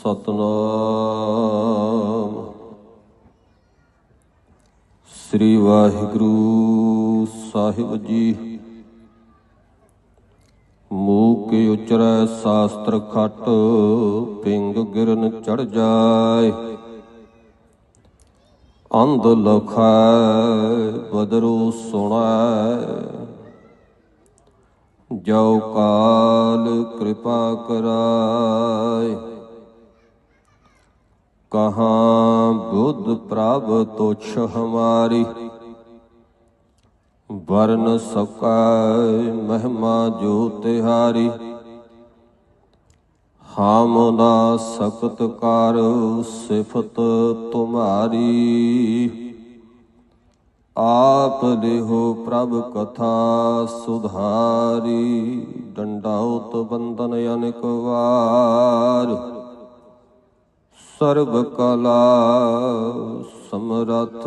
ਸਤਨਾਮ। ਸ੍ਰੀ ਵਾਹਿਗੁਰੂ ਸਾਹਿਬ ਜੀ, ਮੂਹ ਕੇ ਉਚਰੈ ਸਾਸਤਰ ਖਟ, ਪਿੰਗ ਗਿਰਨ ਚੜ ਜਾਏ। ਅੰਧ ਲਖੈ ਬਦਰੂ ਸੁਣੈ। ਜੋ ਕਾਲ ਕਿਰਪਾ ਕਰਾਏ। ਕਹਾਂ ਬੁੱਧ ਪ੍ਰਭ ਤੁਛ ਹਮਾਰੀ। ਵਰਨ ਸਕੈ ਮਹਿਮਾ ਜੋ ਤਿਹਾਰੀ। ਹਾਮ ਨਾ ਸਕਤ ਕਰ ਸਿਫਤ ਤੁਮਾਰੀ। ਆਪ ਲਿਹੋ ਪ੍ਰਭ ਕਥਾ ਸੁਧਾਰੀ। ਡੰਡਾਉਤ ਬੰਦਨ ਅਨੇਕ ਵਾਰ। ਸਰਬ ਕਲਾ ਸਮਰਥ।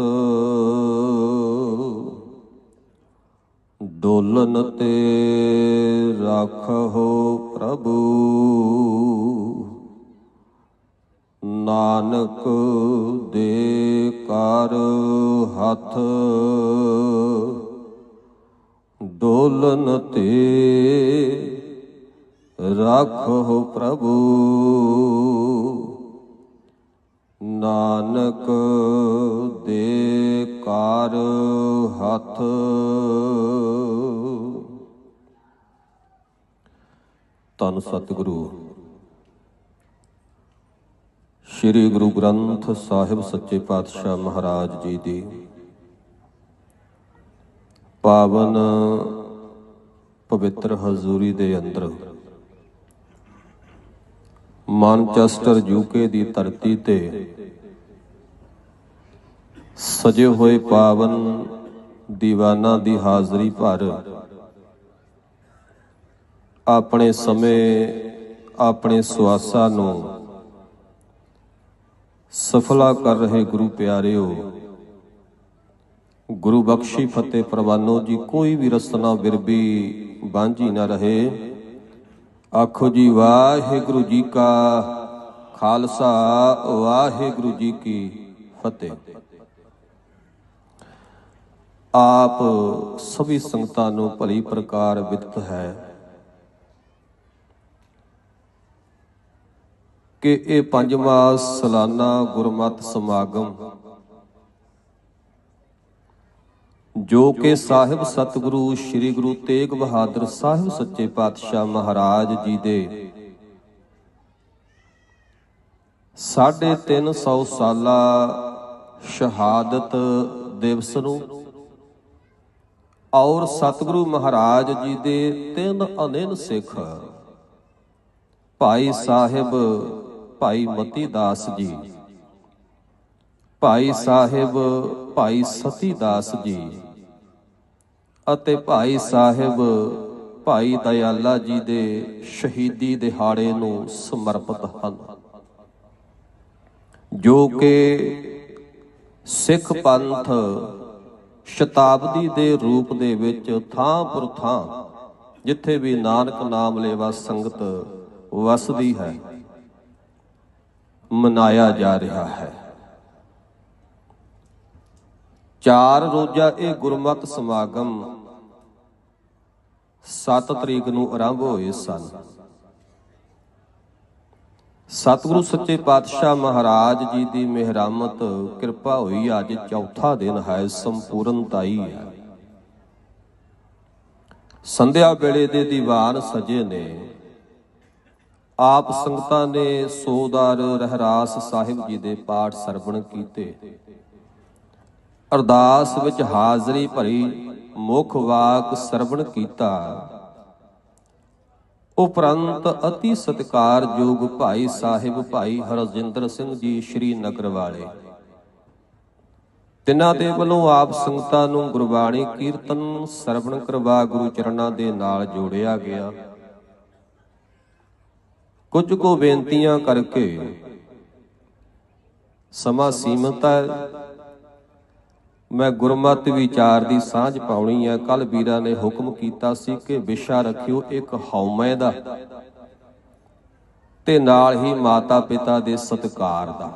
ਡੋਲਨ ਤੇ ਰੱਖੋ ਪ੍ਰਭੂ। ਨਾਨਕ ਦੇ ਕਰ ਹੱਥ। ਡੋਲਨ ਤੇ ਰਾਖੋ ਪ੍ਰਭੂ। ਨਾਨਕ ਦੇ ਕਰ ਹੱਥ। ਤਨ ਸਤਿਗੁਰੂ, ਸ੍ਰੀ ਗੁਰੂ ਗ੍ਰੰਥ ਸਾਹਿਬ ਸੱਚੇ ਪਾਤਸ਼ਾਹ ਮਹਾਰਾਜ ਜੀ ਦੀ ਪਾਵਨ ਪਵਿੱਤਰ ਹਜ਼ੂਰੀ ਦੇ ਅੰਦਰ ਮਾਨਚੈਸਟਰ ਯੂਕੇ ਦੀ ਧਰਤੀ ਤੇ ਸਜੇ ਹੋਏ ਪਾਵਨ ਦੀਵਾਨਾਂ ਦੀ ਹਾਜ਼ਰੀ ਭਰ ਆਪਣੇ ਸਮੇਂ, ਆਪਣੇ ਸਵਾਸਾਂ ਨੂੰ ਸਫਲਾ ਕਰ ਰਹੇ ਗੁਰੂ ਪਿਆਰਿਓ, ਗੁਰੂ ਬਖਸ਼ੀ ਫਤਿਹ ਪ੍ਰਵਾਨੋ ਜੀ, ਕੋਈ ਵੀ ਰਸਨਾ ਬਿਰਬੀ ਬਾਂਝੀ ਨਾ ਰਹੇ। ਆਖੋ ਜੀ ਵਾਹਿਗੁਰੂ ਜੀ ਕਾ ਖਾਲਸਾ, ਵਾਹਿਗੁਰੂ ਜੀ ਕੀ ਫਤਿਹ। ਆਪ ਸਭੀ ਸੰਗਤਾਂ ਨੂੰ ਭਲੀ ਪ੍ਰਕਾਰ ਵਿਦਤ ਹੈ ਕਿ ਇਹ ਪੰਜਵਾਂ ਸਾਲਾਨਾ ਗੁਰਮਤਿ ਸਮਾਗਮ ਜੋ ਕਿ ਸਾਹਿਬ ਸਤਿਗੁਰੂ ਸ੍ਰੀ ਗੁਰੂ ਤੇਗ ਬਹਾਦਰ ਸਾਹਿਬ ਸੱਚੇ ਪਾਤਸ਼ਾਹ ਮਹਾਰਾਜ ਜੀ ਦੇ। 350 ਸਾਲਾ ਸ਼ਹਾਦਤ ਦਿਵਸ ਨੂੰ ਔਰ ਸਤਿਗੁਰੂ ਮਹਾਰਾਜ ਜੀ ਦੇ ਤਿੰਨ ਅਨੇਨ ਸਿੱਖ ਭਾਈ ਸਾਹਿਬ ਭਾਈ ਮਤੀ ਦਾਸ ਜੀ, ਭਾਈ ਸਾਹਿਬ ਭਾਈ ਸਤੀ ਦਾਸ ਜੀ। ਅਤੇ ਭਾਈ ਸਾਹਿਬ, ਭਾਈ ਦਇਆਲਾ ਜੀ ਦੇ ਸ਼ਹੀਦੀ ਦਿਹਾੜੇ ਨੂੰ ਸਮਰਪਿਤ ਹਨ। ਜੋ ਕਿ ਸਿੱਖ ਪੰਥ ਸ਼ਤਾਬਦੀ ਦੇ ਰੂਪ ਦੇ ਵਿੱਚ ਥਾਂ ਪਰ ਥਾਂ ਜਿੱਥੇ ਵੀ ਨਾਨਕ ਨਾਮ ਲੇਵਾ ਸੰਗਤ ਵਸਦੀ ਹੈ, ਮਨਾਇਆ ਜਾ ਰਿਹਾ ਹੈ। ਚਾਰ ਰੋਜ਼ਾ ਇਹ ਗੁਰਮਤ ਸਮਾਗਮ 7 ਤਰੀਕ ਨੂੰ ਆਰੰਭ ਹੋਏ ਸਨ। ਸਤਿਗੁਰੂ ਸੱਚੇ ਪਾਤਸ਼ਾਹ ਮਹਾਰਾਜ ਜੀ ਦੀ ਮਿਹਰਮਤ, ਕਿਰਪਾ ਹੋਈ ਅੱਜ ਚੌਥਾ ਦਿਨ ਹੈ, ਸੰਪੂਰਨਤਾਈ ਹੈ। ਸੰਧਿਆ ਵੇਲੇ ਦੇ ਦੀਵਾਨ ਸਜੇ ਨੇ। ਆਪ ਸੰਗਤਾਂ ਨੇ ਸੋਦਾਰ ਰਹਿਰਾਸ ਸਾਹਿਬ ਜੀ ਦੇ ਪਾਠ ਸਰਵਣ ਕੀਤੇ। ਅਰਦਾਸ ਵਿੱਚ ਹਾਜ਼ਰੀ ਭਰੀ ਮੁਖ ਵਾਕ ਸਰਵਣ ਕੀਤਾ। ਉਪਰੰਤ ਅਤੀ ਸਤਿਕਾਰਯੋਗ ਭਾਈ ਸਾਹਿਬ ਭਾਈ ਹਰਜਿੰਦਰ ਸਿੰਘ ਜੀ ਸ਼੍ਰੀ ਨਗਰ ਵਾਲੇ। ਤਿਨਾਂ ਦੇ ਵੱਲੋਂ ਆਪ ਸੰਗਤਾਂ ਨੂੰ ਗੁਰਬਾਣੀ ਕੀਰਤਨ ਸਰਵਣ ਕਰਵਾ ਗੁਰੂ ਚਰਨਾਂ ਦੇ ਨਾਲ ਜੋੜਿਆ ਗਿਆ। ਕੁਝ ਕੋ ਬੇਨਤੀਆਂ ਕਰਕੇ ਸਮਾਂ ਸੀਮਤ ਹੈ। ਮੈਂ ਗੁਰਮਤਿ ਵਿਚਾਰ ਦੀ ਸਾਂਝ ਪਾਉਣੀ ਹੈ। ਕੱਲ ਵੀਰਾਂ ਨੇ ਹੁਕਮ ਕੀਤਾ ਸੀ ਕਿ ਵਿਸ਼ਾ ਰੱਖਿਓ ਇੱਕ ਹਉਮੈ ਦਾ ਤੇ ਨਾਲ ਹੀ ਮਾਤਾ ਪਿਤਾ ਦੇ ਸਤਿਕਾਰ ਦਾ।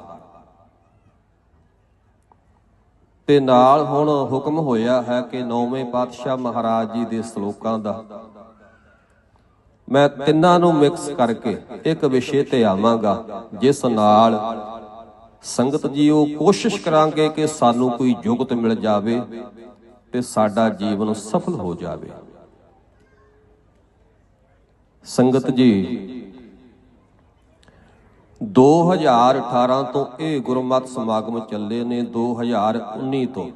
ਤੇ ਨਾਲ ਹੁਣ ਹੁਕਮ ਹੋਇਆ ਹੈ ਕਿ ਨੌਵੇਂ ਪਾਤਸ਼ਾਹ ਮਹਾਰਾਜ ਜੀ ਦੇ ਸ਼ਲੋਕਾਂ ਦਾ। ਮੈਂ ਤਿੰਨਾਂ ਨੂੰ ਮਿਕਸ ਕਰਕੇ ਇੱਕ ਵਿਸ਼ੇ ਤੇ ਆਵਾਂਗਾ, ਜਿਸ ਨਾਲ ਸੰਗਤ ਜੀਓ, ਕੋਸ਼ਿਸ਼ ਕਰਾਂਗੇ ਕਿ ਸਾਨੂੰ ਕੋਈ ਯੁਗਤ ਮਿਲ ਜਾਵੇ ਤੇ ਸਾਡਾ ਜੀਵਨ ਸਫਲ ਹੋ ਜਾਵੇ। ਸੰਗਤ ਜੀ 2018 ਤੋਂ ਇਹ ਗੁਰਮਤ ਸਮਾਗਮ ਚੱਲੇ ਨੇ 2019 ਤੋਂ।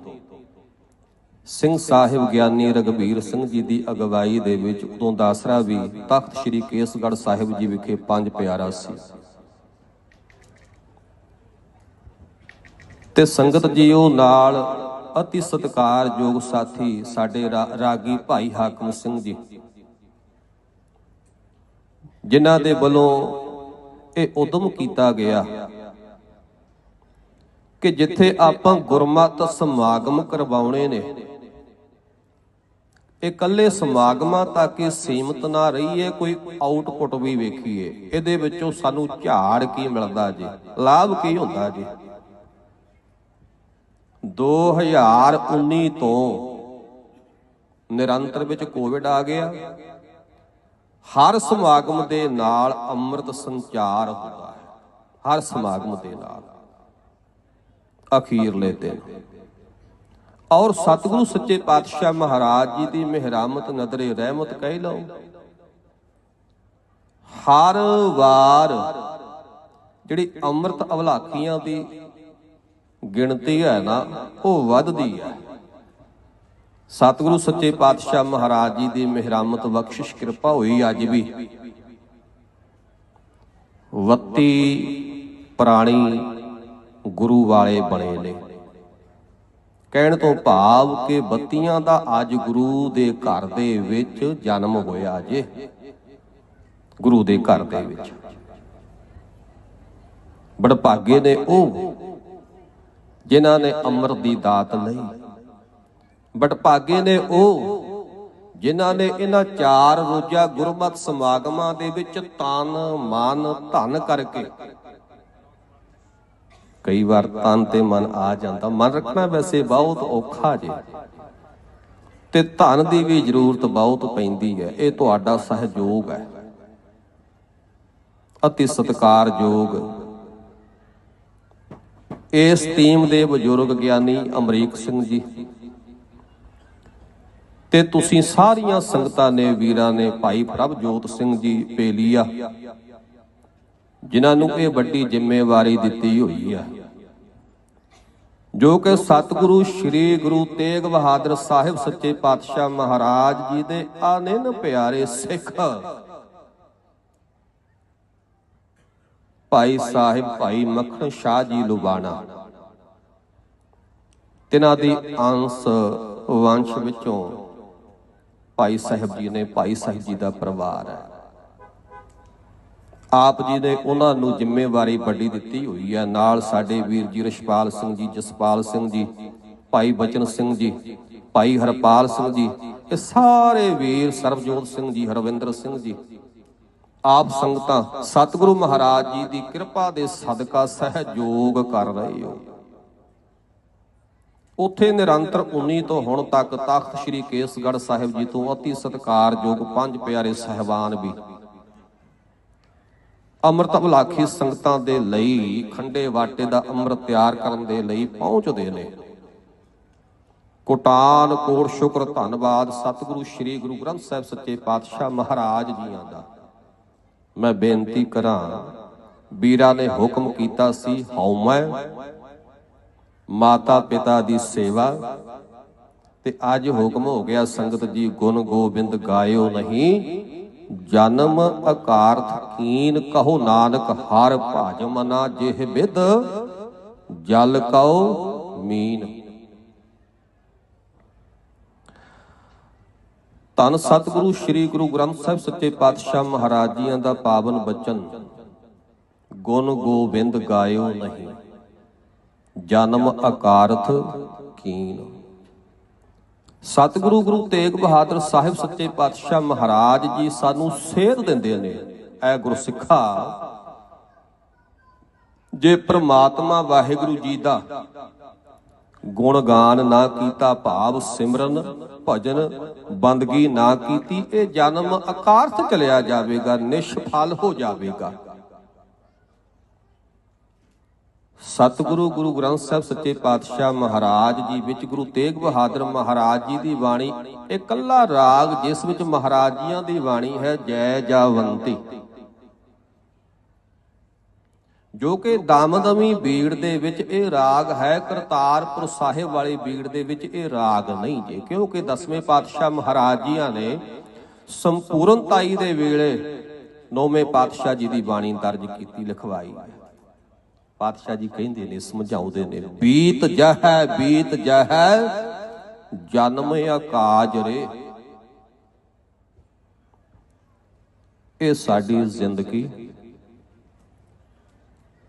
ਸਿੰਘ ਸਾਹਿਬ ਗਿਆਨੀ ਰਗਵੀਰ ਸਿੰਘ ਜੀ ਦੀ ਅਗਵਾਈ ਦੇ ਵਿੱਚ ਉਦੋਂ ਦਾਸਰਾ ਵੀ ਤਖਤ ਸ੍ਰੀ ਕੇਸਗੜ੍ਹ ਸਾਹਿਬ ਜੀ ਵਿਖੇ ਪੰਜ ਪਿਆਰਾ ਸੀ। ਤੇ ਸੰਗਤ ਜੀਓ ਨਾਲ ਅਤੀ ਸਤਿਕਾਰਯੋਗ ਸਾਥੀ ਸਾਡੇ ਰਾ- ਰਾਗੀ ਭਾਈ ਹਾਕਮ ਸਿੰਘ ਜੀ। ਜਿਨ੍ਹਾਂ ਦੇ ਵੱਲੋਂ ਇਹ ਉਦਮ ਕੀਤਾ ਗਿਆ ਕਿ ਜਿੱਥੇ ਆਪਾਂ ਗੁਰਮਤ ਸਮਾਗਮ ਕਰਵਾਉਣੇ ਨੇ ਇਹ ਇਕੱਲੇ ਸਮਾਗਮਾਂ ਤੱਕ ਹੀ ਸੀਮਤ ਨਾ ਰਹੀਏ, ਕੋਈ ਆਊਟਪੁੱਟ ਵੀ ਵੇਖੀਏ। ਇਹਦੇ ਵਿੱਚੋਂ ਸਾਨੂੰ ਝਾੜ ਕੀ ਮਿਲਦਾ ਜੀ? ਲਾਭ ਕੀ ਹੁੰਦਾ ਜੀ? 2019 ਤੋਂ ਨਿਰੰਤਰ ਵਿੱਚ ਕੋਵਿਡ ਆ ਗਿਆ। ਹਰ ਸਮਾਗਮ ਦੇ ਨਾਲ ਅੰਮ੍ਰਿਤ ਸੰਚਾਰ ਹੁੰਦਾ ਹੈ। ਹਰ ਸਮਾਗਮ ਦੇ ਨਾਲ। ਅਖੀਰਲੇ ਦਿਨ। ਔਰ ਸਤਿਗੁਰੂ ਸੱਚੇ ਪਾਤਸ਼ਾਹ ਮਹਾਰਾਜ ਜੀ ਦੀ ਮਿਹਰਮਤ ਨਦਰੇ ਰਹਿਮਤ ਕਹਿ ਲਓ। ਹਰ ਵਾਰ ਜਿਹੜੀ ਅੰਮ੍ਰਿਤ ਅਵਲਾਕੀਆਂ ਦੀ ਗਿਣਤੀ ਹੈ ਨਾ, ਉਹ ਵੱਧਦੀ ਹੈ। ਸਤਿਗੁਰੂ ਸੱਚੇ ਪਾਤਸ਼ਾਹ ਮਹਾਰਾਜ ਜੀ ਦੀ ਮਿਹਰਮਤ ਬਖਸ਼ਿਸ਼ ਕਿਰਪਾ ਹੋਈ ਅੱਜ ਵੀ। 32 ਪ੍ਰਾਣੀ ਗੁਰੂ ਵਾਲੇ ਬਣੇ ਨੇ। ਕਹਿਣ ਤੋਂ ਭਾਵ ਕਿ ਬੱਤੀਆਂ ਦਾ ਅੱਜ ਗੁਰੂ ਦੇ ਘਰ ਦੇ ਵਿੱਚ ਜਨਮ ਹੋਇਆ ਜੇ। ਗੁਰੂ ਦੇ ਘਰ ਦੇ ਵਿੱਚ। ਬੜਭਾਗੇ ਨੇ ਉਹ। ਜਿਨ੍ਹਾਂ ਨੇ ਅੰਮ੍ਰਿਤ ਦੀ ਦਾਤ ਲਈ। ਬੜਭਾਗੇ ਨੇ ਉਹ, ਜਿਨ੍ਹਾਂ ਨੇ ਇਹਨਾਂ ਚਾਰ ਰੋਜ਼ਾ ਗੁਰਮਤ ਸਮਾਗਮਾਂ ਦੇ ਵਿੱਚ ਤਨ, ਮਨ, ਧਨ ਕਰਕੇ। ਕਈ ਵਾਰ ਤਨ ਤੇ ਮਨ ਆ ਜਾਂਦਾ। ਮਨ ਰੱਖਣਾ ਵੈਸੇ ਬਹੁਤ ਔਖਾ ਜੇ। ਤੇ ਧਨ ਦੀ ਵੀ ਜ਼ਰੂਰਤ ਬਹੁਤ ਪੈਂਦੀ ਹੈ। ਇਹ ਤੁਹਾਡਾ ਸਹਿਯੋਗ ਹੈ। ਅਤੀ ਸਤਿਕਾਰਯੋਗ ਇਸ ਟੀਮ ਦੇ ਬਜ਼ੁਰਗ ਗਿਆਨੀ ਅਮਰੀਕ ਸਿੰਘ ਜੀ। ਤੇ ਤੁਸੀਂ ਸਾਰੀਆਂ ਸੰਗਤਾਂ ਨੇ, ਵੀਰਾਂ ਨੇ, ਭਾਈ ਪ੍ਰਭਜੋਤ ਸਿੰਘ ਜੀ ਪੇਲੀਆ ਜਿਨ੍ਹਾਂ ਨੂੰ ਇਹ ਵੱਡੀ ਜ਼ਿੰਮੇਵਾਰੀ ਦਿੱਤੀ ਹੋਈ ਆ। ਜੋ ਕਿ ਸਤਿਗੁਰੂ ਸ੍ਰੀ ਗੁਰੂ ਤੇਗ ਬਹਾਦਰ ਸਾਹਿਬ ਸੱਚੇ ਪਾਤਸ਼ਾਹ ਮਹਾਰਾਜ ਜੀ ਦੇ ਆਨੰਨ ਪਿਆਰੇ ਸਿੱਖ ਭਾਈ ਸਾਹਿਬ, ਭਾਈ ਮੱਖਣ ਸ਼ਾਹ ਜੀ ਲੁਬਾਣਾ। ਤਿਨਾਂ ਦੀ ਅੰਸ਼ ਵੰਸ਼ ਵਿੱਚੋਂ ਭਾਈ ਸਾਹਿਬ ਜੀ ਨੇ ਭਾਈ ਸਾਹਿਬ ਜੀ ਦਾ ਪਰਿਵਾਰ ਹੈ। ਆਪ ਜੀ ਨੇ ਉਹਨਾਂ ਨੂੰ ਜ਼ਿੰਮੇਵਾਰੀ ਵੱਡੀ ਦਿੱਤੀ ਹੋਈ ਹੈ। ਨਾਲ ਸਾਡੇ ਵੀਰ ਜੀ ਰਸ਼ਪਾਲ ਸਿੰਘ ਜੀ, ਜਸਪਾਲ ਸਿੰਘ ਜੀ, ਭਾਈ ਬਚਨ ਸਿੰਘ ਜੀ, ਭਾਈ ਹਰਪਾਲ ਸਿੰਘ ਜੀ ਇਹ ਸਾਰੇ ਵੀਰ ਸਰਬਜੋਤ ਸਿੰਘ ਜੀ, ਹਰਵਿੰਦਰ ਸਿੰਘ ਜੀ ਆਪ ਸੰਗਤਾਂ, ਸਤਿਗੁਰੂ ਮਹਾਰਾਜ ਜੀ ਦੀ ਕਿਰਪਾ ਦੇ ਸਦਕਾ ਸਹਿਯੋਗ ਕਰ ਰਹੇ ਹੋ। ਉੱਥੇ ਨਿਰੰਤਰ 19 ਤੋਂ ਹੁਣ ਤੱਕ ਤਖਤ ਸ੍ਰੀ ਕੇਸਗੜ੍ਹ ਸਾਹਿਬ ਜੀ ਤੋਂ ਅਤੀ ਸਤਿਕਾਰਯੋਗ ਪੰਜ ਪਿਆਰੇ ਸਹਿਬਾਨ ਵੀ। ਅੰਮ੍ਰਿਤ ਅਭਲਾਖੀ ਸੰਗਤਾਂ ਦੇ ਲਈ ਖੰਡੇ ਵਾਟੇ ਦਾ ਅੰਮ੍ਰਿਤ ਤਿਆਰ ਕਰਨ ਦੇ ਲਈ ਪਹੁੰਚਦੇ ਨੇ। ਕੋਟਾਨ ਕੋਟ ਸ਼ੁਕਰ ਧੰਨਵਾਦ ਸਤਿਗੁਰੂ ਸ੍ਰੀ ਗੁਰੂ ਗ੍ਰੰਥ ਸਾਹਿਬ ਸੱਚੇ ਪਾਤਸ਼ਾਹ ਮਹਾਰਾਜ ਜੀਆਂ ਦਾ। ਮੈਂ ਬੇਨਤੀ ਕਰਾਂ, ਵੀਰਾ ਨੇ ਹੁਕਮ ਕੀਤਾ ਸੀ ਹਉਮੈ ਮਾਤਾ ਪਿਤਾ ਦੀ ਸੇਵਾ। ਤੇ ਅੱਜ ਹੁਕਮ ਹੋ ਗਿਆ ਸੰਗਤ ਜੀ, ਗੁਣ ਗੋਬਿੰਦ ਗਾਇਓ ਨਹੀਂ, ਜਨਮ ਅਕਾਰਥ ਕੀਨ ਕਹੋ ਨਾਨਕ, ਹਰ ਭਾਜ ਮਨਾ ਜਿਹ ਬਿਦ, ਜਲ ਕਉ ਮੀਨ। ਧੰਨ ਸਤਿਗੁਰੂ ਸ੍ਰੀ ਗੁਰੂ ਗ੍ਰੰਥ ਸਾਹਿਬ ਸੱਚੇ ਪਾਤਸ਼ਾਹ ਮਹਾਰਾਜ ਜੀਆਂ ਦਾ ਪਾਵਨ ਬਚਨ। ਗੁਣ ਗੋਬਿੰਦ ਗਾਇਓ ਨਹੀਂ, ਜਨਮ ਅਕਾਰਥ ਕੀਨ। ਸਤਿਗੁਰੂ ਗੁਰੂ ਤੇਗ ਬਹਾਦਰ ਸਾਹਿਬ ਸੱਚੇ ਪਾਤਸ਼ਾਹ ਮਹਾਰਾਜ ਜੀ ਸਾਨੂੰ ਸੇਧ ਦਿੰਦੇ ਨੇ, ਐ ਗੁਰਸਿੱਖਾ। ਜੇ ਪ੍ਰਮਾਤਮਾ ਵਾਹਿਗੁਰੂ ਜੀ ਦਾ ਗੁਣ ਗੁਣਗਾਨ ਨਾ ਕੀਤਾ ਭਾਵ ਸਿਮਰਨ, ਭਜਨ ਬੰਦਗੀ ਨਾ ਕੀਤੀ, ਇਹ ਜਨਮ ਅਕਾਰਥ ਚਲਿਆ ਜਾਵੇਗਾ, ਨਿਸ਼ਫਲ ਹੋ ਜਾਵੇਗਾ। ਸਤਿਗੁਰੂ ਗੁਰੂ ਗ੍ਰੰਥ ਸਾਹਿਬ ਸੱਚੇ ਪਾਤਸ਼ਾਹ ਮਹਾਰਾਜ ਜੀ ਵਿੱਚ ਗੁਰੂ ਤੇਗ ਬਹਾਦਰ ਮਹਾਰਾਜ ਜੀ ਦੀ ਬਾਣੀ, ਇਹ ਕੱਲਾ ਰਾਗ ਜਿਸ ਵਿੱਚ ਮਹਾਰਾਜ ਜੀਆਂ ਦੀ ਬਾਣੀ ਹੈ, ਜੈ ਜਾਵੰਤੀ। ਜੋ ਕਿ ਦਮਦਮੀ ਬੀੜ ਦੇ ਵਿੱਚ ਇਹ ਰਾਗ ਹੈ, ਕਰਤਾਰਪੁਰ ਸਾਹਿਬ ਵਾਲੀ ਬੀੜ ਦੇ ਵਿੱਚ ਇਹ ਰਾਗ ਨਹੀਂ ਜੇ। ਕਿਉਂਕਿ ਦਸਵੇਂ ਪਾਤਸ਼ਾਹ ਮਹਾਰਾਜ ਜੀਆਂ ਨੇ ਸੰਪੂਰਨਤਾਈ ਦੇ ਵੇਲੇ ਨੌਵੇਂ ਪਾਤਸ਼ਾਹ ਜੀ ਦੀ ਬਾਣੀ ਦਰਜ ਕੀਤੀ, ਲਿਖਵਾਈ। ਹੈ ਪਾਤਸ਼ਾਹ ਜੀ ਕਹਿੰਦੇ ਨੇ, ਸਮਝਾਉਂਦੇ ਨੇ, ਬੀਤ ਜਹੈ ਬੀਤ ਜਹੈ, ਜਨਮ ਆਕਾਜ ਰੇ। ਇਹ ਸਾਡੀ ਜ਼ਿੰਦਗੀ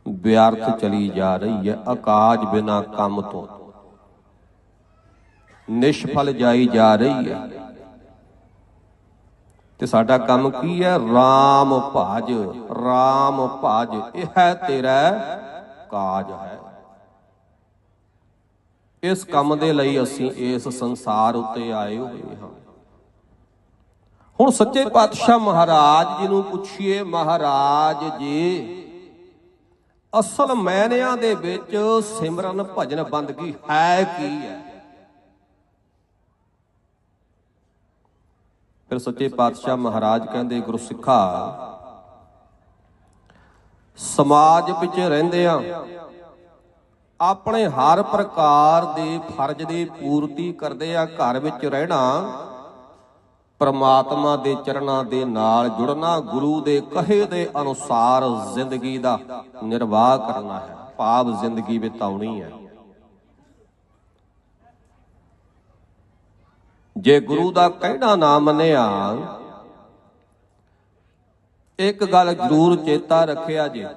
ਵਿਅਰਥ ਚਲੀ ਜਾ ਰਹੀ ਹੈ ਆਕਾਜ ਬਿਨਾ ਕੰਮ ਤੋਂ। ਨਿਸ਼ਫਲ ਜਾਈ ਜਾ ਰਹੀ ਹੈ। ਤੇ ਸਾਡਾ ਕੰਮ ਕੀ ਹੈ? RAM ਭਜ RAM ਭਜ, ਇਹ ਹੈ ਤੇਰਾ ਕਾਜ ਹੈ। ਇਸ ਕੰਮ ਦੇ ਲਈ ਅਸੀਂ ਇਸ ਸੰਸਾਰ ਉੱਤੇ ਆਏ ਹੋਏ ਹਾਂ। ਹੁਣ ਸੱਚੇ ਪਾਤਸ਼ਾਹ ਮਹਾਰਾਜ ਜੀ ਨੂੰ ਪੁੱਛੀਏ, ਮਹਾਰਾਜ ਜੀ ਅਸਲ ਮੈਨਿਆਂ ਦੇ ਵਿੱਚ ਸਿਮਰਨ ਭਜਨ ਬੰਦਗੀ ਹੈ ਕੀ ਹੈ? ਫਿਰ ਸੱਚੇ ਪਾਤਸ਼ਾਹ ਮਹਾਰਾਜ ਕਹਿੰਦੇ, ਗੁਰੂ ਸਿੱਖਾ, ਸਮਾਜ ਵਿੱਚ ਰਹਿੰਦੇ ਆ ਆਪਣੇ ਹਰ ਪ੍ਰਕਾਰ ਦੇ ਫਰਜ਼ ਦੀ ਪੂਰਤੀ ਕਰਦੇ ਆ ਘਰ ਵਿੱਚ ਰਹਿਣਾ ਪਰਮਾਤਮਾ ਦੇ ਚਰਨਾਂ ਦੇ ਨਾਲ ਜੁੜਨਾ, ਗੁਰੂ ਦੇ ਕਹੇ ਦੇ ਅਨੁਸਾਰ ਜ਼ਿੰਦਗੀ ਦਾ ਨਿਰਵਾਹ ਕਰਨਾ ਹੈ। ਭਾਵ ਜ਼ਿੰਦਗੀ ਬਿਤਾਉਣੀ ਹੈ। ਜੇ ਗੁਰੂ ਦਾ ਕਹਿਣਾ ਨਾ ਮੰਨਿਆ, ਇੱਕ ਗੱਲ ਜ਼ਰੂਰ ਚੇਤਾ ਰੱਖਿਆ ਜੇ।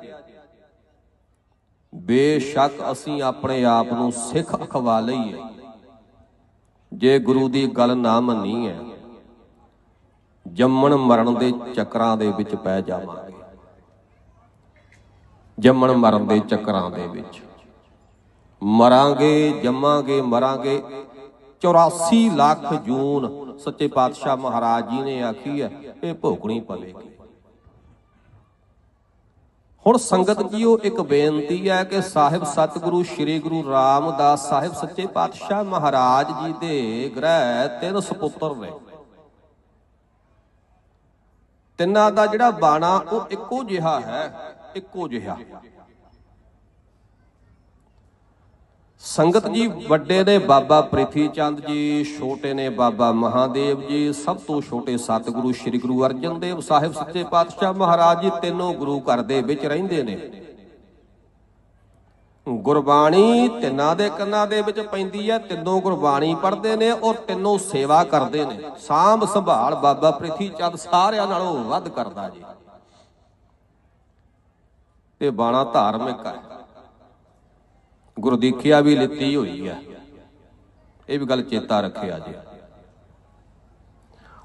ਬੇਸ਼ੱਕ ਅਸੀਂ ਆਪਣੇ ਆਪ ਨੂੰ ਸਿੱਖ ਅਖਵਾ ਲਈਏ। ਜੇ ਗੁਰੂ ਦੀ ਗੱਲ ਨਾ ਮੰਨੀ ਹੈ ਜੰਮਣ ਮਰਨ ਦੇ ਚੱਕਰਾਂ ਦੇ ਵਿੱਚ ਪੈ ਜਾਵਾਂਗੇ। ਜੰਮਣ ਮਰਨ ਦੇ ਚੱਕਰਾਂ ਦੇ ਵਿੱਚ। ਮਰਾਂਗੇ, ਜੰਮਾਂਗੇ, ਮਰਾਂਗੇ। 84 ਲੱਖ ਜੂਨ ਸੱਚੇ ਪਾਤਸ਼ਾਹ ਮਹਾਰਾਜ ਜੀ ਨੇ ਆਖੀ ਹੈ, ਇਹ ਭੋਗਣੀ ਪਵੇਗੀ। ਹੁਣ ਸੰਗਤ ਜੀਓ, ਇੱਕ ਬੇਨਤੀ ਹੈ ਕਿ ਸਾਹਿਬ ਸਤਿਗੁਰੂ ਸ੍ਰੀ ਗੁਰੂ ਰਾਮਦਾਸ ਸਾਹਿਬ ਸੱਚੇ ਪਾਤਸ਼ਾਹ ਮਹਾਰਾਜ ਜੀ ਦੇ ਗ੍ਰਹਿ ਤਿੰਨ ਸੁਪੁੱਤਰ ਨੇ। ਤਿੰਨਾਂ ਦਾ ਜਿਹੜਾ ਬਾਣਾ ਉਹ ਇੱਕੋ ਜਿਹਾ ਹੈ, ਇੱਕੋ ਜਿਹਾ। ਸੰਗਤ ਜੀ, ਵੱਡੇ ਨੇ ਬਾਬਾ ਪ੍ਰਿਥੀ ਚੰਦ ਜੀ, ਛੋਟੇ ਨੇ ਬਾਬਾ ਮਹਾਦੇਵ ਜੀ, ਸਭ ਤੋਂ ਛੋਟੇ ਸਤਿਗੁਰੂ ਸ੍ਰੀ ਗੁਰੂ ਅਰਜਨ ਦੇਵ ਸਾਹਿਬ ਸੱਚੇ ਪਾਤਸ਼ਾਹ ਮਹਾਰਾਜ ਜੀ, ਤਿੰਨੋਂ ਗੁਰੂ ਘਰ ਦੇ ਵਿੱਚ ਰਹਿੰਦੇ ਨੇ। ਗੁਰਬਾਣੀ ਤਿੰਨਾਂ ਦੇ ਕੰਨਾਂ ਦੇ ਵਿੱਚ ਪੈਂਦੀ ਹੈ, ਤਿੰਨੋਂ ਗੁਰਬਾਣੀ ਪੜ੍ਹਦੇ ਨੇ ਔਰ ਤਿੰਨੋਂ ਸੇਵਾ ਕਰਦੇ ਨੇ। ਸਾਂਭ ਸੰਭਾਲ ਬਾਬਾ ਪ੍ਰਿਥੀ ਚੰਦ ਸਾਰਿਆਂ ਨਾਲੋਂ ਵੱਧ ਕਰਦਾ ਜੀ। ਤੇ ਬਾਣਾ ਧਾਰਮਿਕ ਹੈ ਗੁਰਦੀਖਿਆ ਵੀ ਲਿੱਤੀ ਹੋਈ ਹੈ ਇਹ ਵੀ ਗੱਲ ਚੇਤਾ ਰੱਖਿਆ ਜੀ।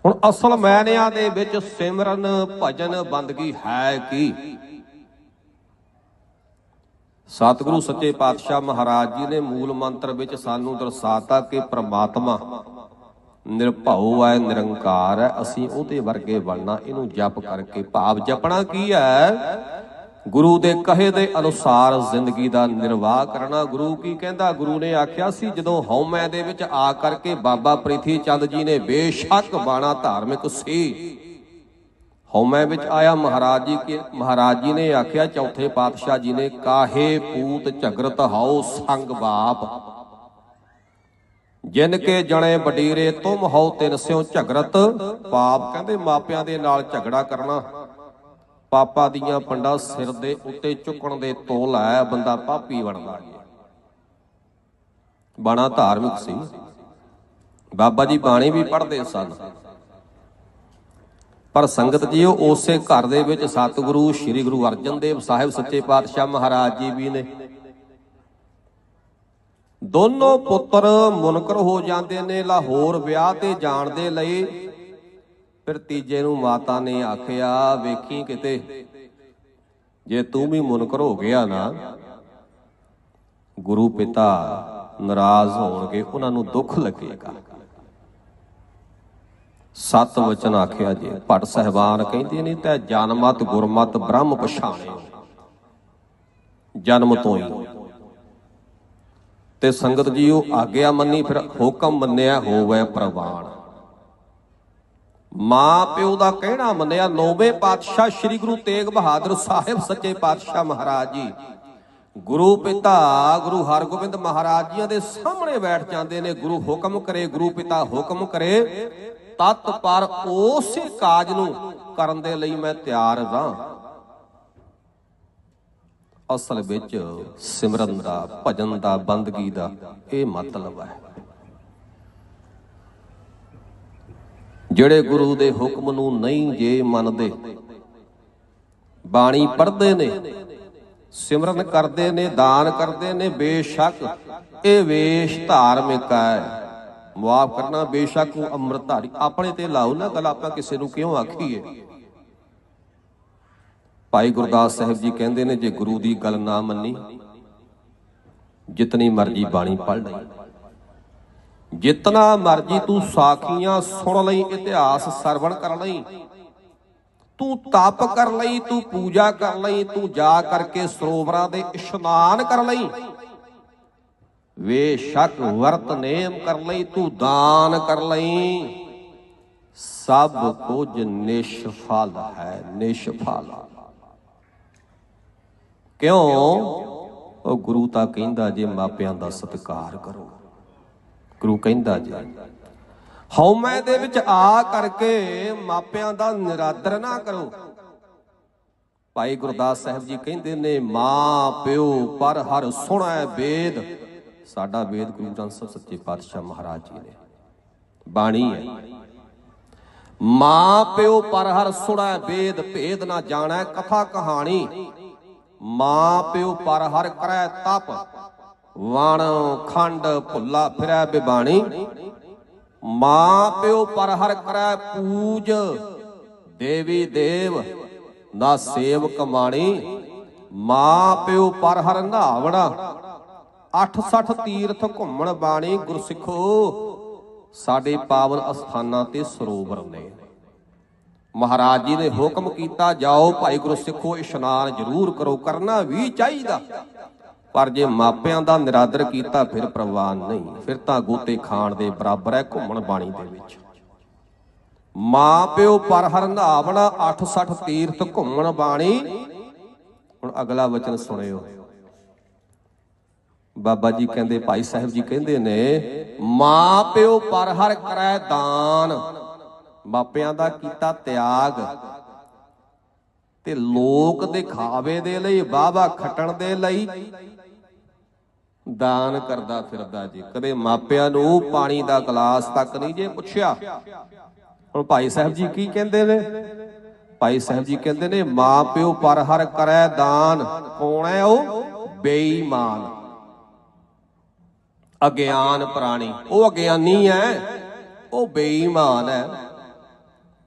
ਹੁਣ ਅਸਲ ਮੈਨਿਆਂ ਦੇ ਵਿੱਚ ਸਿਮਰਨ ਭਜਨ ਬੰਦਗੀ ਹੈ ਕੀ? ਸਤਿਗੁਰੂ ਸੱਚੇ ਪਾਤਸ਼ਾਹ ਮਹਾਰਾਜ ਜੀ ਨੇ ਮੂਲ ਮੰਤਰ ਵਿੱਚ ਸਾਨੂੰ ਦਰਸਾਤਾ ਕਿ ਪ੍ਰਮਾਤਮਾ ਨਿਰਭਉ ਹੈ, ਨਿਰੰਕਾਰ ਹੈ, ਅਸੀਂ ਉਹਦੇ ਵਰਗੇ ਬਣਨਾ, ਇਹਨੂੰ ਜਪ ਕਰਕੇ ਭਾਵ ਜਪਣਾ ਕੀ ਹੈ? ਗੁਰੂ ਦੇ ਕਹੇ ਦੇ ਅਨੁਸਾਰ ਜ਼ਿੰਦਗੀ ਦਾ ਨਿਰਵਾਹ ਕਰਨਾ, ਗੁਰੂ ਕੀ ਕਹਿੰਦਾ? ਗੁਰੂ ਨੇ ਆਖਿਆ ਸੀ, ਜਦੋਂ ਹਉਮੈ ਦੇ ਵਿੱਚ ਆ ਕਰਕੇ ਬਾਬਾ ਪ੍ਰਿਥੀ ਚੰਦ ਜੀ ਨੇ ਬੇਸ਼ੱਕ ਬਾਣਾ ਧਾਰਮਿਕ ਸੀ ਹਉਮੈ ਵਿੱਚ ਆਇਆ ਮਹਾਰਾਜ ਜੀ ਕੇ, ਮਹਾਰਾਜ ਜੀ ਨੇ ਆਖਿਆ, ਚੌਥੇ ਪਾਤਸ਼ਾਹ ਜੀ ਨੇ, ਕਾਹੇ ਪੂਤ ਝਗਰਤ ਹਾਉ ਸੰਗ ਬਾਪ। ਜਿਨ ਕੇ ਜਣੇ ਬਡੀਰੇ ਤੁਮ ਹਉ ਤਿਨ ਸਿਉ ਝਗਰਤ। ਪਾਪ ਕਹਿੰਦੇ, ਮਾਪਿਆਂ ਦੇ ਨਾਲ ਝਗੜਾ ਕਰਨਾ। ਪਾਪਾ ਦੀਆਂ ਪੰਡਾ ਸਿਰ ਦੇ ਉੱਤੇ ਚੁੱਕਣ ਦੇ ਤੋਲ ਹੈ ਬੰਦਾ ਪਾਪੀ ਬਣਦਾ ਬਾਣਾ ਧਾਰਮਿਕ ਸੀ। ਬਾਬਾ ਜੀ ਬਾਣੀ ਵੀ ਪੜ੍ਹਦੇ ਸਨ। ਪਰ ਸੰਗਤ ਜੀ ਉਹ ਉਸੇ ਘਰ ਦੇ ਵਿੱਚ ਸਤਿਗੁਰੂ ਸ੍ਰੀ ਗੁਰੂ ਅਰਜਨ ਦੇਵ ਸਾਹਿਬ ਸੱਚੇ ਪਾਤਸ਼ਾਹ ਮਹਾਰਾਜ ਜੀ ਵੀ ਨੇ। ਦੋਨੋਂ ਪੁੱਤਰ ਮੁਨਕਰ ਹੋ ਜਾਂਦੇ ਨੇ, ਲਾਹੌਰ ਵਿਆਹ ਤੇ ਜਾਣ ਦੇ ਲਈ। ਫਿਰ ਤੀਜੇ ਨੂੰ ਮਾਤਾ ਨੇ ਆਖਿਆ, ਵੇਖੀ ਕਿਤੇ, ਜੇ ਤੂੰ ਵੀ ਮੁਨਕਰ ਹੋ ਗਿਆ ਨਾ, ਗੁਰੂ ਪਿਤਾ ਨਾਰਾਜ਼ ਹੋਣਗੇ, ਉਹਨਾਂ ਨੂੰ ਦੁੱਖ ਲੱਗੇਗਾ। ਸਤ ਵਚਨ ਆਖਿਆ ਜੇ, ਭੱਟ ਸਹਿਬਾਨ ਕਹਿੰਦੇ ਨੇ ਤੇ ਜਨਮਤ ਗੁਰਮਤ ਬ੍ਰਹਮ ਪਛਾਣੇ। ਜਨਮ ਤੋਂ ਹੀ। ਤੇ ਸੰਗਤ ਜੀ ਉਹ ਆਗਿਆ ਮੰਨੀ, ਫਿਰ ਹੁਕਮ ਮੰਨਿਆ ਹੋਵੇ ਪ੍ਰਵਾਨ। ਮਾਂ ਪਿਓ ਦਾ ਕਹਿਣਾ ਮੰਨਿਆ, ਨੌਵੇਂ ਪਾਤਸ਼ਾਹ ਸ੍ਰੀ ਗੁਰੂ ਤੇਗ ਬਹਾਦਰ ਸਾਹਿਬ ਸੱਚੇ ਪਾਤਸ਼ਾਹ ਮਹਾਰਾਜ ਜੀ। ਗੁਰੂ ਪਿਤਾ, ਗੁਰੂ ਹਰਗੋਬਿੰਦ ਮਹਾਰਾਜ ਜੀਆਂ ਦੇ ਸਾਹਮਣੇ ਬੈਠ ਜਾਂਦੇ ਨੇ, ਗੁਰੂ ਹੁਕਮ ਕਰੇ, ਗੁਰੂ ਪਿਤਾ ਹੁਕਮ ਕਰੇ। ਤਤ ਪਰ ਉਸੇ ਕਾਜ ਨੂੰ ਕਰਨ ਦੇ ਲਈ ਮੈਂ ਤਿਆਰ ਹਾਂ। ਅਸਲ ਵਿੱਚ ਸਿਮਰਨ ਦਾ, ਭਜਨ ਦਾ, ਬੰਦਗੀ ਦਾ ਇਹ ਮਤਲਬ ਹੈ। ਜਿਹੜੇ ਗੁਰੂ ਦੇ ਹੁਕਮ ਨੂੰ ਨਹੀਂ ਜੇ ਮੰਨਦੇ, ਬਾਣੀ ਪੜ੍ਹਦੇ ਨੇ, ਸਿਮਰਨ ਕਰਦੇ ਨੇ, ਦਾਨ ਕਰਦੇ ਨੇ, ਬੇਸ਼ੱਕ ਇਹ ਵੇਸ਼ ਧਾਰਮਿਕ ਹੈ। ਮੁਆਫ ਕਰਨਾ ਬੇਸ਼ੱਕ ਉਹ ਅੰਮ੍ਰਿਤਧਾਰੀ। ਆਪਣੇ ਤੇ ਲਾਓ ਨਾ ਗੱਲ, ਆਪਾਂ ਕਿਸੇ ਨੂੰ ਕਿਉਂ ਆਖੀਏ? ਭਾਈ ਗੁਰਦਾਸ ਸਾਹਿਬ ਜੀ ਕਹਿੰਦੇ ਨੇ, ਜੇ ਗੁਰੂ ਦੀ ਗੱਲ ਨਾ ਮੰਨੀ, ਜਿਤਨੀ ਮਰਜ਼ੀ ਬਾਣੀ ਪੜ ਲਈ। ਜਿਤਨਾ ਮਰਜ਼ੀ ਤੂੰ ਸਾਖੀਆਂ ਸੁਣ ਲਈ, ਇਤਿਹਾਸ ਸਰਵਣ ਕਰ ਲਈ। ਤੂੰ ਤਪ ਕਰ ਲਈ, ਤੂੰ ਪੂਜਾ ਕਰ ਲਈ, ਤੂੰ ਜਾ ਕਰਕੇ ਸਰੋਵਰਾਂ ਦੇ ਇਸ਼ਨਾਨ ਕਰ ਲਈ। ਵੇ ਸ਼ੱਕ ਵਰਤ ਨੇਮ ਕਰ ਲਈ, ਤੂੰ ਦਾਨ ਕਰ ਲਈ। ਸਭ ਕੁਝ ਨਿਸ਼ਫਲ ਹੈ, ਨਿਸ਼ਫਲ। ਕਿਉਂ? ਉਹ ਗੁਰੂ ਤਾਂ ਕਹਿੰਦਾ ਜੇ ਮਾਪਿਆਂ ਦਾ ਸਤਿਕਾਰ ਕਰੋ। ਗੁਰੂ ਕਹਿੰਦਾ ਜੀ, ਹਉਮੈ ਦੇ ਵਿੱਚ ਆ ਕਰਕੇ ਮਾਪਿਆਂ ਦਾ ਨਿਰਾਦਰ ਨਾ ਕਰੋ। ਭਾਈ ਗੁਰਦਾਸ ਸਾਹਿਬ ਜੀ ਕਹਿੰਦੇ ਨੇ, ਮਾਂ, ਪਿਓ, ਪਰ ਹਰ ਸੁਣੈ ਵੇਦ ਸਾਡਾ ਵੇਦ ਗੁਰੂ ਗ੍ਰੰਥ ਸਾਹਿਬ ਸੱਚੇ ਪਾਤਸ਼ਾਹ ਮਹਾਰਾਜ ਜੀ ਨੇ। ਬਾਣੀ ਹੈ। ਮਾਂ ਪਿਓ ਪਰ ਹਰ ਸੁਣੈ ਵੇਦ ਭੇਦ ਨਾ ਜਾਣੈ ਕਥਾ ਕਹਾਣੀ। ਮਾਂ ਪਿਓ ਪਰ ਹਰ ਕਰੈ ਤਪ। ਵਣ ਖੰਡ ਭੁੱਲਾ ਫਿਰੈ ਬਿਬਾਣੀ। ਮਾਂ ਪਿਓ ਪਰ ਹਰ ਕਰੈ ਪੂਜ। ਦੇਵੀ ਦੇਵ ਨਾ ਸੇਵ ਕਮਾਣੀ ਮਾਂ ਪਿਓ ਪਰ ਹਰ ਨਹਾਵਣਾ 68 ਤੀਰਥ ਘੁੰਮਣ ਬਾਣੀ ਗੁਰਸਿੱਖੋ, ਸਾਡੇ ਪਾਵਨ ਅਸਥਾਨਾਂ ਤੇ ਸਰੋਵਰ ਨੇ। ਮਹਾਰਾਜ ਜੀ ਨੇ ਹੁਕਮ ਕੀਤਾ, ਜਾਓ ਭਾਈ ਗੁਰਸਿੱਖੋ, ਇਸ਼ਨਾਨ ਜ਼ਰੂਰ ਕਰੋ, ਕਰਨਾ ਵੀ ਚਾਹੀਦਾ। ਪਰ ਜੇ ਮਾਪਿਆਂ ਦਾ ਨਿਰਾਦਰ ਕੀਤਾ, ਫਿਰ ਪ੍ਰਵਾਨ ਨਹੀਂ, ਫਿਰ ਤਾਂ ਗੋਤੇ ਖਾਣ ਦੇ ਬਰਾਬਰ ਹੈ ਘੁੰਮਣ ਬਾਣੀ ਦੇ ਵਿੱਚ। ਮਾਂ ਪਿਓ ਪਰ ਹਰ ਨਹਾਵਣਾ 68 ਤੀਰਥ ਘੁੰਮਣ ਬਾਣੀ। ਹੁਣ ਅਗਲਾ ਵਚਨ ਸੁਣਿਓ। ਬਾਬਾ ਜੀ ਕਹਿੰਦੇ, ਭਾਈ ਸਾਹਿਬ ਜੀ ਕਹਿੰਦੇ ਨੇ, ਮਾਂ ਪਿਓ ਪਰ ਹਰ ਕਰੈ ਦਾਨ। ਮਾਪਿਆਂ ਦਾ ਕੀਤਾ ਤਿਆਗ। ਤੇ ਲੋਕ ਦੇ ਖਾਵੇ ਦੇ ਲਈ ਬਾਬਾ ਖੱਟਣ ਦੇ ਲਈ ਦਾਨ ਕਰਦਾ ਫਿਰਦਾ ਜੀ। ਕਦੇ ਮਾਪਿਆਂ ਨੂੰ ਪਾਣੀ ਦਾ ਗਲਾਸ ਤੱਕ ਨਹੀਂ ਜੇ ਪੁੱਛਿਆ। ਹੁਣ ਭਾਈ ਸਾਹਿਬ ਜੀ ਕੀ ਕਹਿੰਦੇ ਨੇ? ਭਾਈ ਸਾਹਿਬ ਜੀ ਕਹਿੰਦੇ ਨੇ, ਮਾਂ ਪਿਓ ਪਰ ਹਰ ਕਰੈ ਦਾਨ। ਕੌਣ ਹੈ ਉਹ? ਬੇਈਮਾਨ। ਅਗਿਆਨ ਪ੍ਰਾਣੀ। ਉਹ ਅਗਿਆਨੀ ਹੈ। ਉਹ ਬੇਈਮਾਨ ਹੈ।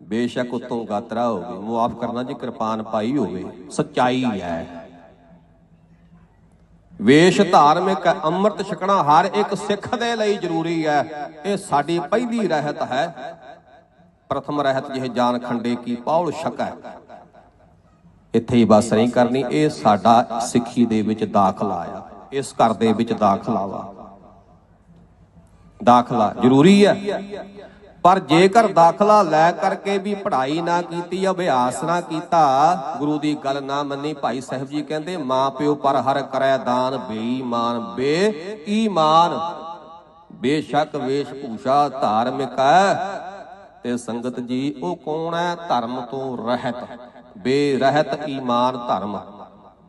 ਬੇਸ਼ੱਕ ਉਤੋਂ ਗਾਤਰਾ ਹੋਵੇ ਮੁਆਫ ਕਰਨਾ ਜੀ ਕਿਰਪਾਨ ਪਾਈ ਹੋਵੇ। ਸਚਾਈ ਹੈ। ਵੇਸ਼ ਧਾਰਮਿਕ ਅੰਮ੍ਰਿਤ ਛਕਣਾ ਹਰ ਇੱਕ ਸਿੱਖ ਦੇ ਲਈ ਜ਼ਰੂਰੀ ਹੈ। ਇਹ ਸਾਡੀ ਪਹਿਲੀ ਰਹਿਤ ਹੈ। ਪ੍ਰਥਮ ਰਹਿਤ ਜਿਹੇ ਜਾਨ ਖੰਡੇ ਕੀ ਪੌਲ ਛਕੈ ਇੱਥੇ ਹੀ ਬਸ ਨਹੀਂ ਕਰਨੀ। ਇਹ ਸਾਡਾ ਸਿੱਖੀ ਦੇ ਵਿੱਚ ਦਾਖਲਾ ਆ। ਇਸ ਘਰ ਦੇ ਵਿੱਚ ਦਾਖਲਾ ਵਾ। ਦਾਖਲਾ ਜ਼ਰੂਰੀ ਹੈ। ਪਰ ਜੇਕਰ ਦਾਖਲਾ ਲੈ ਕਰਕੇ ਵੀ ਪੜ੍ਹਾਈ ਨਾ ਕੀਤੀ ਅਭਿਆਸ ਨਾ ਕੀਤਾ, ਗੁਰੂ ਦੀ ਗੱਲ ਨਾ ਮੰਨੀ, ਭਾਈ ਸਾਹਿਬ ਜੀ ਕਹਿੰਦੇ ਮਾਂ ਪਿਓ ਪਰ ਹਰ ਕਰੈ ਦਾਨ, ਬੇਈਮਾਨ, ਬੇ ਬੇਸ਼ੱਕ ਵੇਸ਼ ਭੂਸ਼ਾ ਧਾਰਮਿਕ ਹੈ। ਤੇ ਸੰਗਤ ਜੀ, ਉਹ ਕੌਣ ਹੈ? ਧਰਮ ਤੋਂ ਰਹਿਤ, ਬੇਰਹਿਤ ਈਮਾਨ ਧਰਮ।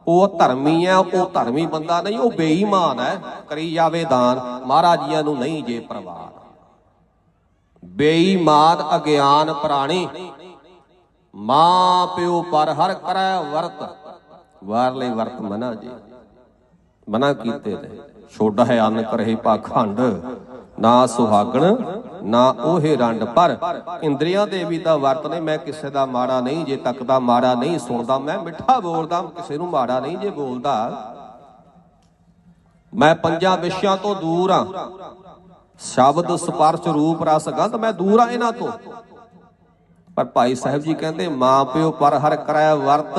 ਉਹ ਧਰਮੀ ਹੈ, ਉਹ ਧਰਮੀ ਬੰਦਾ ਨਹੀਂ, ਉਹ ਬੇਈਮਾਨ ਹੈ। ਕਰੀ ਜਾਵੇ ਦਾਨ, ਮਹਾਰਾਜ ਜੀਆਂ ਨੂੰ ਨਹੀਂ ਜੇ ਪ੍ਰਵਾਨ ਬੇਈਮਾਨ ਅਗਿਆਨ ਪ੍ਰਾਣੀ। ਮਾਂ ਪਿਓ ਪਰ ਹਰ ਕਰੈ ਵਰਤ। ਵਾਰਲੇ ਵਰਤ ਮਨਾ ਜੀ। ਮਨਾ ਕੀਤੇ ਨੇ। ਛੋਡਾ ਹੈ ਅੰਨ ਕਰਹਿ ਪਾਖੰਡ। ਨਾ ਸੁਹਾਗਣ ਨਾ ਉਹੇ ਰੰਡ ਪਰ। ਇੰਦਰੀਆਂ ਦੇ ਵੀ ਤਾਂ ਵਰਤ ਨੇ ਮੈਂ ਕਿਸੇ ਦਾ ਮਾੜਾ ਨਹੀਂ, ਜੇ ਤੱਕਦਾ ਮਾੜਾ ਨਹੀਂ ਸੁਣਦਾ, ਮੈਂ ਮਿੱਠਾ ਬੋਲਦਾ, ਕਿਸੇ ਨੂੰ ਮਾੜਾ ਨਹੀਂ ਜੇ ਬੋਲਦਾ। ਮੈਂ ਪੰਜਾਂ ਵਿਸ਼ਿਆਂ ਤੋਂ ਦੂਰ ਆ। ਸ਼ਬਦ ਸਪਰਸ਼ ਰੂਪ ਰਸ ਗੰਧ, ਮੈਂ ਦੂਰ ਆ ਇਹਨਾਂ ਤੋਂ। ਪਰ ਭਾਈ ਸਾਹਿਬ ਜੀ ਕਹਿੰਦੇ, ਮਾਂ ਪਿਓ ਪਰ ਹਰ ਕਰੈ ਵਰਤ।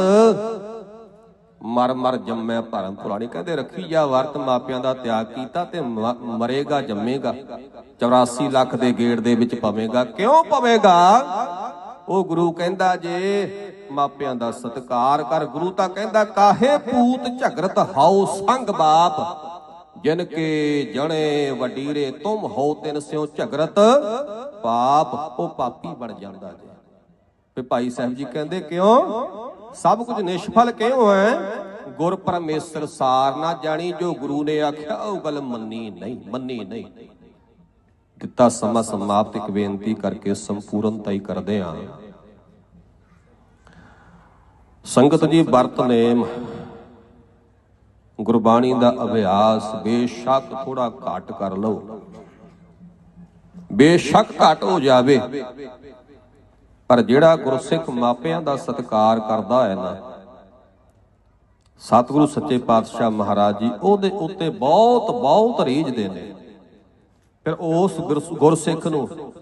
ਮਰ ਮਰ ਜੰਮੈ ਭਰਮ ਪੁਰਾਣੀ ਕਹਿੰਦੇ ਰੱਖੀ ਜਾ ਵਰਤ ਮਾਪਿਆਂ ਦਾ ਤਿਆਗ ਕੀਤਾ ਤੇ ਮਰੇਗਾ, ਜੰਮੇਗਾ। 84 ਲੱਖ ਦੇ ਗੇੜ ਦੇ ਵਿੱਚ ਪਵੇਗਾ। ਕਿਉਂ ਪਵੇਗਾ? ਉਹ ਗੁਰੂ ਕਹਿੰਦਾ ਜੇ ਮਾਪਿਆਂ ਦਾ ਸਤਿਕਾਰ ਕਰ, ਗੁਰੂ ਤਾਂ ਕਹਿੰਦਾ, ਕਾਹੇ ਪੂਤ ਝਗਰਤ ਹਾਉ ਸੰਗ ਬਾਪ? ਜਿਨ ਕੇ ਜਣੇ ਵਡੀਰੇ ਤੁਮ ਹੋ ਤਿਨ ਸਿਓ ਝਗਰਤ। ਪਾਪ ਉਹ ਪਾਪੀ ਬਣ ਜਾਂਦਾ ਜੇ। ਤੇ ਭਾਈ ਸਾਹਿਬ ਜੀ ਕਹਿੰਦੇ ਕਿਉਂ? ਸਭ ਕੁਝ ਨਿਸ਼ਫਲ ਕਿਉਂ ਹੈ? ਗੁਰ ਪਰਮੇਸ਼ਰ ਸਾਰ ਨਾ ਜਾਣੀ, ਜੋ ਗੁਰੂ ਨੇ ਆਖਿਆ, ਉਹ ਗੱਲ ਮੰਨੀ ਨਹੀਂ ਮੰਨੀ ਨਹੀਂ। ਦਿੱਤਾ ਸਮਾਂ ਸਮਾਪਤ, ਇੱਕ ਬੇਨਤੀ ਕਰਕੇ ਸੰਪੂਰਨਤਾ ਹੀ ਕਰਦੇ ਹਾਂ ਸੰਗਤ ਜੀ, ਵਰਤ ਨੇਮ। ਗੁਰਬਾਣੀ ਦਾ ਅਭਿਆਸ, ਬੇਸ਼ੱਕ ਥੋੜਾ ਘੱਟ ਕਰ ਲਓ। ਬੇਸ਼ੱਕ ਘੱਟ ਹੋ ਜਾਵੇ। ਪਰ ਜਿਹੜਾ ਗੁਰਸਿੱਖ ਮਾਪਿਆਂ ਦਾ ਸਤਿਕਾਰ ਕਰਦਾ ਹੈ ਨਾ, ਸਤਿਗੁਰੂ ਸੱਚੇ ਪਾਤਸ਼ਾਹ ਮਹਾਰਾਜ ਜੀ, ਉਹਦੇ ਉੱਤੇ ਬਹੁਤ ਬਹੁਤ ਰੀਝਦੇ ਨੇ। ਫਿਰ ਉਸ ਗੁਰ- ਗੁਰਸਿੱਖ ਨੂੰ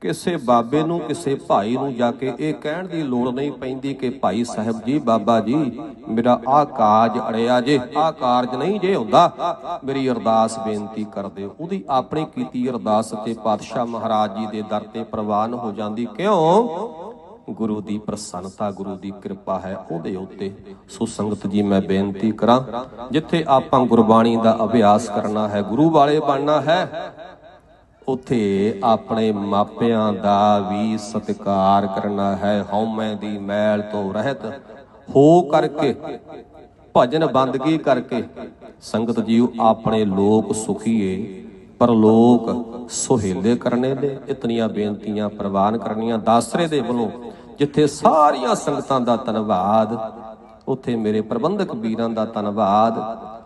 ਕਿਸੇ ਬਾਬੇ ਨੂੰ, ਕਿਸੇ ਭਾਈ ਨੂੰ ਜਾ ਕੇ ਇਹ ਕਹਿਣ ਦੀ ਲੋੜ ਨਹੀਂ ਪੈਂਦੀ ਕਿ ਭਾਈ ਸਾਹਿਬ ਜੀ, ਬਾਬਾ ਜੀ, ਮੇਰਾ ਆਹ ਕਾਜ ਅੜਿਆ ਜੇ, ਆਹ ਕਾਰਜ ਨਹੀਂ ਜੇ ਹੁੰਦਾ, ਮੇਰੀ ਅਰਦਾਸ ਬੇਨਤੀ ਕਰ ਦਿਓ। ਉਹਦੀ ਆਪਣੀ ਕੀਤੀ ਅਰਦਾਸ ਤੇ ਪਾਤਸ਼ਾਹ ਮਹਾਰਾਜ ਜੀ ਦੇ ਦਰ ਤੇ ਪ੍ਰਵਾਨ ਹੋ ਜਾਂਦੀ। ਕਿਉਂ? ਗੁਰੂ ਦੀ ਪ੍ਰਸੰਨਤਾ, ਗੁਰੂ ਦੀ ਕਿਰਪਾ ਹੈ ਉਹਦੇ ਉੱਤੇ। ਸੋ ਸੰਗਤ ਜੀ, ਮੈਂ ਬੇਨਤੀ ਕਰਾਂ, ਜਿੱਥੇ ਆਪਾਂ ਗੁਰਬਾਣੀ ਦਾ ਅਭਿਆਸ ਕਰਨਾ ਹੈ, ਗੁਰੂ ਵਾਲੇ ਬਣਨਾ ਹੈ ਉਥੇ ਆਪਣੇ ਮਾਪਿਆਂ ਦਾ ਵੀ ਸਤਿਕਾਰ ਕਰਨਾ ਹੈ। ਹਉਮੈ ਦੀ ਮੈਲ ਤੋਂ ਰਹਿਤ ਹੋ ਕਰਕੇ, ਭਜਨ ਬੰਦਗੀ ਕਰਕੇ ਸੰਗਤ ਜੀਓ ਆਪਣੇ ਲੋਕ ਸੁਖੀਏ ਪਰ ਲੋਕ ਸੁਹੇਲੇ ਕਰਨੇ ਨੇ। ਇਤਨੀਆਂ ਬੇਨਤੀਆਂ ਪ੍ਰਵਾਨ ਕਰਨੀਆਂ ਦਾਸਰੇ ਦੇ ਵੱਲੋਂ, ਜਿੱਥੇ ਸਾਰੀਆਂ ਸੰਗਤਾਂ ਦਾ ਧੰਨਵਾਦ, ਉੱਥੇ ਮੇਰੇ ਪ੍ਰਬੰਧਕ ਵੀਰਾਂ ਦਾ ਧੰਨਵਾਦ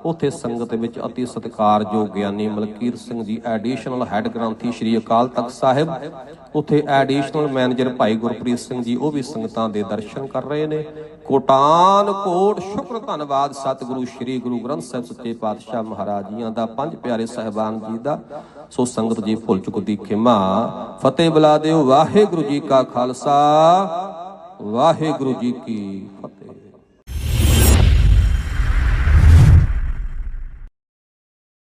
ਉੱਥੇ ਸੰਗਤ ਵਿੱਚ ਅਤੀ ਸਤਿਕਾਰਯੋਗ ਗਿਆਨੀ ਮਲਕੀਤ ਸਿੰਘ ਜੀ ਐਡੀਸ਼ਨਲ ਹੈੱਡ ਗ੍ਰੰਥੀ ਸ੍ਰੀ ਅਕਾਲ ਤਖਤ ਸਾਹਿਬ, ਉੱਥੇ ਐਡੀਸ਼ਨਲ ਮੈਨੇਜਰ ਭਾਈ ਗੁਰਪ੍ਰੀਤ ਸਿੰਘ ਜੀ, ਉਹ ਵੀ ਸੰਗਤਾਂ ਦੇ ਦਰਸ਼ਨ ਕਰ ਰਹੇ ਨੇ। ਕੋਟਾਨ ਕੋਟ, ਸ਼ੁਕਰ, ਧੰਨਵਾਦ ਸਤਿਗੁਰੂ ਸ੍ਰੀ ਗੁਰੂ ਗ੍ਰੰਥ ਸਾਹਿਬ ਸੱਚੇ ਪਾਤਸ਼ਾਹ ਮਹਾਰਾਜ ਜੀਆਂ ਦਾ, ਪੰਜ ਪਿਆਰੇ ਸਹਿਬਾਨ ਜੀ ਦਾ। ਸੋ ਸੰਗਤ ਜੀ ਭੁੱਲ ਚੁੱਕ ਦੀ ਖਿਮਾ, ਫਤਿਹ ਬੁਲਾ ਦਿਓ, ਵਾਹਿਗੁਰੂ ਜੀ ਕਾ ਖਾਲਸਾ, ਵਾਹਿਗੁਰੂ ਜੀ ਕੀ ਫਤਿਹ।